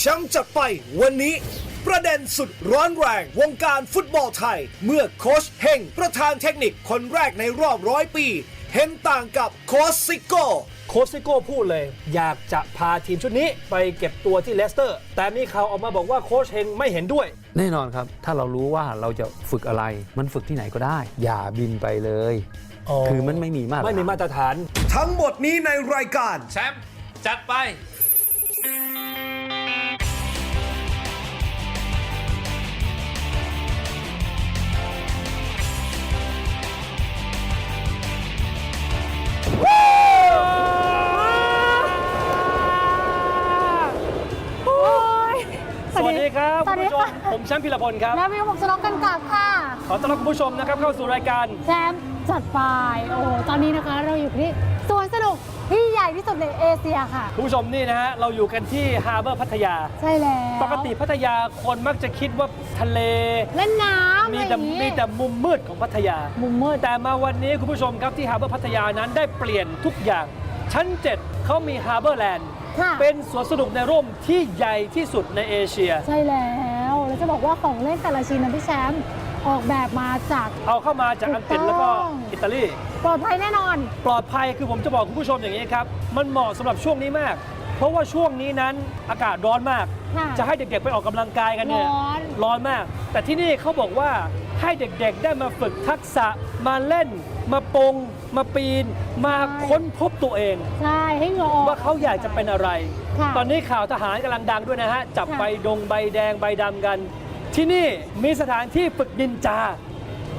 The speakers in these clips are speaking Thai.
แชมป์จัดไปวันนี้ ประเด็นสุดร้อนแรงวงการฟุตบอลไทย เมื่อโค้ชเฮงประธานเทคนิคคนแรกในรอบร้อยปี เห็นต่างกับโค้ชซิโก้โค้ชซิโก้พูดเลย อยากจะพาทีมชุดนี้ไปเก็บตัวที่เลสเตอร์ แต่มีข่าวออกมาบอกว่าโค้ชเฮงไม่เห็นด้วย แน่นอนครับ ถ้าเรารู้ว่าเราจะฝึกอะไร มันฝึกที่ไหนก็ได้ อย่าบินไปเลยอ๋อคือมันไม่มีมาตรฐานไม่มีมาตรฐาน ทั้งหมดนี้ในรายการแชมป์จัดไป สวัสดีครับสวัคุณสดีผู้ชม ค่ะผมแชมป์พิรพลครับ และวิวบอกสล็อกกันกลับค่ะ ขอต้อนรับคุณผู้ชมนะครับเข้าสู่รายการแชมป์จัดไปโอ้โหตอนนี้นะคะเราอยู่ที่ ญ่ที่สุดในเอเชียค่ะ คุณผู้ชมนี่นะฮะเราอยู่กันที่ฮาร์เบอร์พัทยา ใช่แล้วปกติพัทยาคนมักจะคิดว่าทะเล เล่นน้ำมีอะไรอแต่ย่างนี้มีแต่มุมมืดของพัทยา มุมมืดแต่มาวันนี้คุณผู้ชมครับที่ฮาร์เบอร์พัทยานั้นได้เปลี่ยนทุกอย่าง ชั้น 7เขามีฮาร์เบอร์แลนด์ ค่ะเป็นสวนสนุกในร่มที่ใหญ่ที่สุดในเอเชีย ใช่แล้วแล้วจะบอกว่าของเล่นแต่ละชิ้นนะพี่แชมป์ ออกแบบมาจาก เอาเข้ามาจากอังกฤษแล้วก็ถูกต้องอิตาลี ปลอดภัยแน่นอน ปลอดภัยคือผมจะบอกคุณผู้ชมอย่างนี้ครับ มันเหมาะสำหรับช่วงนี้มาก เพราะว่าช่วงนี้นั้นอากาศร้อนมาก ค่ะจะให้เด็กๆไปออกกำลังกายกันเนี่ยร้อน ร้อนมาก แต่ที่นี่เขาบอกว่าให้เด็กๆได้มาฝึกทักษะมาเล่น มาปง มาปีน มาค้นพบตัวเอง ใช่ให้เหงอออกว่าเขาอยากจะเป็นอะไร ค่ะตอนนี้ข่าวทหารกำลังดังด้วยนะฮะ จับค่ะ ใบดงใบแดงใบดำกัน ที่นี่มีสถานที่ฝึกนินจา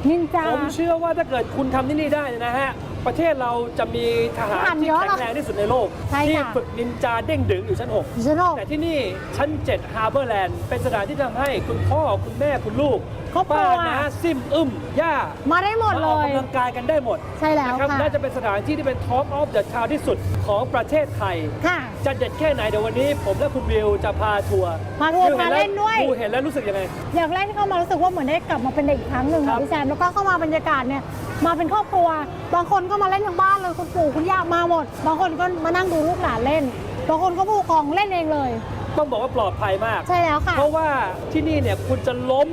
นินจา ผมเชื่อว่าถ้าเกิดคุณทำที่นี่ได้เนยนะฮะ ประเทศเราจะมีทหารทหารที่เยอะแข็งแรงที่สุดในโลก ใช่ที่ค่ะฝึกนินจาเด้งดึงอยู่ชั้น ดิฉันบอก6แต่ที่นี่ชั้น 7 Harbor Land เป็นสถานที่ทำให้คุณพ่อคุณแม่คุณลูกครอบครัป้าวน้าซิมอึมย่ามาได้หมดมาเลออกย กำลังกายกันได้หมดใช่แล้วนะครับค่ะ น่าจะเป็นสถานที่ที่เป็น Top of the Town ที่สุดของประเทศไทย ค่ะ จะเด็ดแค่ไหนเดี๋ยววันนี้ ผมและคุณวิวจะพาทัวร์พาทัวร์วิห็พาเล่นด้วย ดูเห็นแล้วรู้สึกยังไง อยากเล่นเข้ามารู้สึกว่าเหมือนได้กลับมาเป็นเด็กอีกครั้งหนึ่งครัค่ะบ พี่แซมแล้วก็เข้ามาบรรยากาศเนี่ยมาเป็นครอบครัว บางคนก็มาเล่นทั้งบ้านเลยคุณปู่คุณย่ามาหมด บางคนก็มานั่งดูลูกหลานเล่น บางคนก็ผู้ปกครองเล่นเองเลย ต้องบอกว่าปลอดภัยมาก ใช่แล้วค่ะ เพราะว่าที่นี่เนี่ยคุณจะล้ม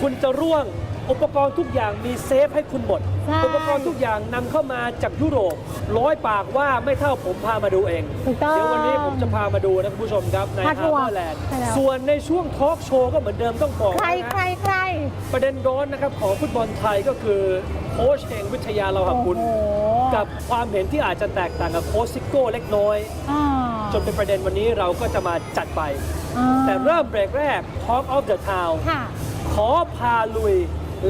คุณจะร่วง อุปกรณ์ทุกอย่างมีเซฟให้คุณหมด ใช่ อุปกรณ์ทุกอย่างนำเข้ามาจากยุโรป ร้อยปากว่าไม่เท่าผมพามาดูเอง ถูกต้อง เดี๋ยววันนี้ผมจะพามาดูนะคุณผู้ชมครับในพาฮาทัร์วร์เบอร์แลนด์ใช่แล้ว ส่วนในช่วงทอล์กโชว์ก็เหมือนเดิมต้องบอกใครนะใครใคร ประเด็นร้อนนะครับของฟุตบอลไทยก็คือโค้ชเองวิทยาเราหกุลโอ้โห กับความเห็นที่อาจจะแตกต่างกับโค้ชซิโก้เล็กน้อย อ่าจนเป็นประเด็นวันนี้เราก็จะมาจัดไป อ่าแต่เริ่มเบรกแรก Talk of the Town ค่ะข อพาลุย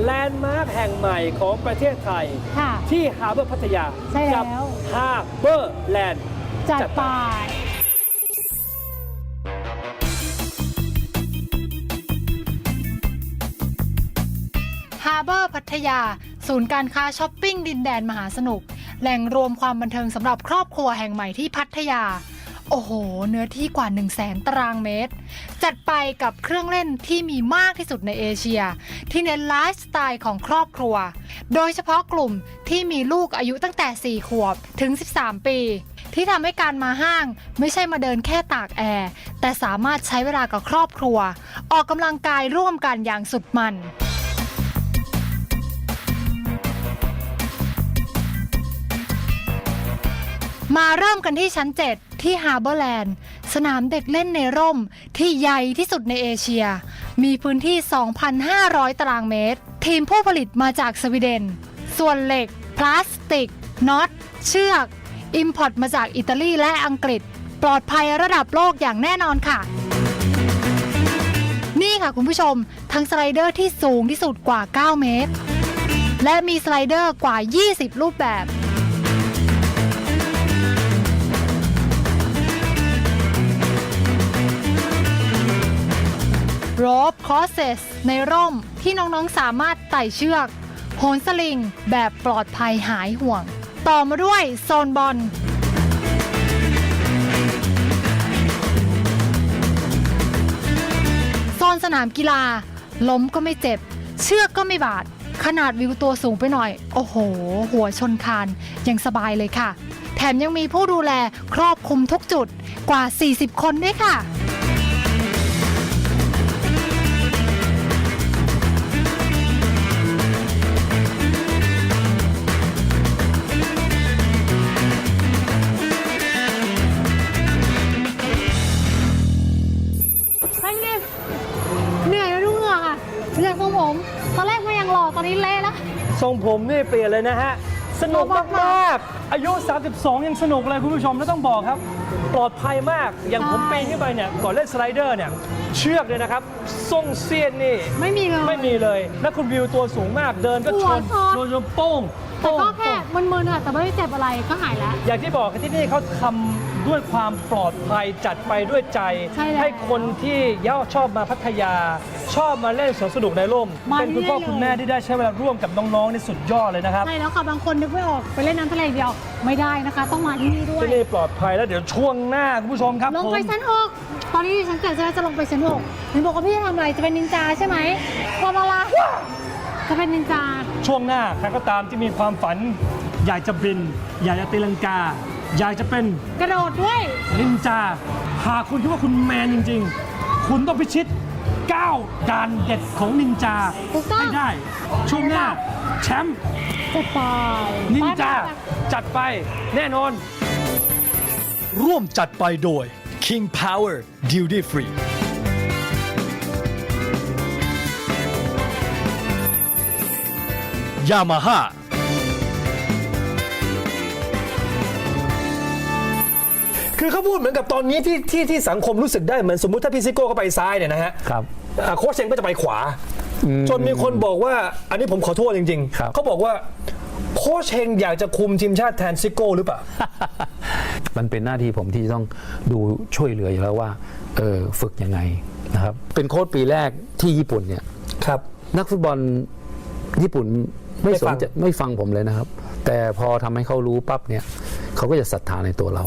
แลนด์มาร์คแห่งใหม่ของประเทศไทย ค่ะที่ฮาร์เบอร์พัทยาใช่แล้ว กัฮาร์เบอร์แลนด์ จัดไปฮาร์เบอร์พัทยา ศูนย์การค้าช้อปปิ้งดินแดนมหาสนุก แหล่งรวมความบันเทิงสำหรับครอบครัวแห่งใหม่ที่พัทยา โอ้โห เนื้อที่กว่า 1 0 0 0 0แสนตารางเมตร จัดไปกับเครื่องเล่นที่มีมากที่สุดในเอเชีย ที่เน้นไลฟ์สไตล์ของครอบครัว โดยเฉพาะกลุ่มที่มีลูกอายุตั้งแต่ 4 ขวบถึง 13 ปี ที่ทำให้การมาห้างไม่ใช่มาเดินแค่ตากแอร์ แต่สามารถใช้เวลากับครอบครัว ออกกำลังกายร่วมกันอย่างสุดมันมาเริ่มกันที่ชั้น 7 ที่ฮาร์เบอร์แลนด์ สนามเด็กเล่นในร่มที่ใหญ่ที่สุดในเอเชีย มีพื้นที่ 2,500 ตารางเมตร ทีมผู้ผลิตมาจากสวีเดน ส่วนเหล็ก พลาสติก น็อต เชือก อิมพอร์ตมาจากอิตาลีและอังกฤษ ปลอดภัยระดับโลกอย่างแน่นอนค่ะ นี่ค่ะคุณผู้ชม ทั้งสไลเดอร์ที่สูงที่สุดกว่า 9 เมตร และมีสไลเดอร์กว่า 20 รูปแบบ โรบคอสเซสในร่มที่น้องๆสามารถไต่เชือกโหนสลิงแบบปลอดภัยหายห่วง ต่อมาด้วยโซนบอลโซนสนามกีฬา ล้มก็ไม่เจ็บ เชือกก็ไม่บาด ขนาดวิวตัวสูงไปหน่อย โอ้โห หัวชนคานยังสบายเลยค่ะ แถมยังมีผู้ดูแลครอบคลุมทุกจุดกว่า 40 คนด้วยค่ะ ตอนนี้เละแล้ว ทรงผมนี่เปลี่ยนเลยนะฮะ สนุกมากๆมากๆอายุ 32 ยังสนุกเลยคุณผู้ชมแล้วต้องบอกครับ ปลอดภัยมาก อย่างผมใช่ปีนขึ้นไปเนี่ย ก่อนเล่นสไลเดอร์เนี่ย เชือกเลยนะครับส่งเสียนนี่ ไม่มีเลยไม่มีเลย แล้วคุณวิวตัวสูงมาก เดินก็ชหัวนชนโดนจนโป้งแต่โป้งก็แค่โป้งมึนๆอะแต่ไม่ได้เจ็บอะไรก็หายแล้ว อย่างที่บอกครับที่นี่เขาทำ ด้วยความปลอดภัยจัดไปด้วยใจใช่แล้วให้คนที่ย่าชอบมาพัทยา ชอบมาเล่นสวนสนุกในร่ม มาเป็นคุณพ่อที่นี่เลยคุณแม่ที่ได้ใช้เวลาร่วมกับน้องๆนี่สุดยอดเลยนะครับ ใช่แล้วค่ะบางคนนึกไม่ออกไปเล่นน้ำทะเลอย่างเดียวไม่ได้นะคะ ต้องมาที่นี่ด้วย ที่นี่ปลอดภัยแล้วเดี๋ยวช่วงหน้าคุณผู้ชมครับลงผมไปชั้นหกตอนนี้ดิฉันเกิดจะจะลงไปชั้นหกเห็นบอกว่าพี่จะทำอะไรจะเป็นนินจาใช่ไหมทำอะไรจะเป็นนินจา ช่วงหน้าใครก็ตามที่มีความฝัน อยากจะบิน อยากจะตีลังกา อยากจะเป็นกระโดดด้วย นินจา หากคุณคิดว่าคุณแมนจริง ๆ คุณต้องพิชิต 9 ด่านเด็ดของนินจาถูกต้อง ให้ได้ ช่วงหน้า แชมป์จะตายนินจาไปไปไปจัดไปแน่นอน ร่วมจัดไปโดย King Power Duty Free Yamaha คือเขาพูดเหมือนกับตอนนี้ที่ที่ที่สังคมรู้สึกได้เหมือนสมมุติถ้าพี่ซิโก้เขาไปซ้ายเนี่ยนะฮะครับ อ่าโค้ชเชงก็จะไปขวา อืม จนมีคนบอกว่า อันนี้ผมขอโทษจริงครับ ๆ เขาบอกว่าโค้ชเชงอยากจะคุมทีมชาติแทนซิโก้หรือเปล่า มันเป็นหน้าที่ผมที่ต้องดูช่วยเหลืออยู่แล้วว่าเออฝึกยังไงนะครับ เป็นโค้ชปีแรกที่ญี่ปุ่นเนี่ย ครับ นักฟุตบอลญี่ปุ่นไม่ไม่สฟันงใจไม่ฟังผมเลยนะครับ แต่พอทำให้เขารู้ปั๊บเนี่ยเขาก็จะศรัทธาในตัวเรา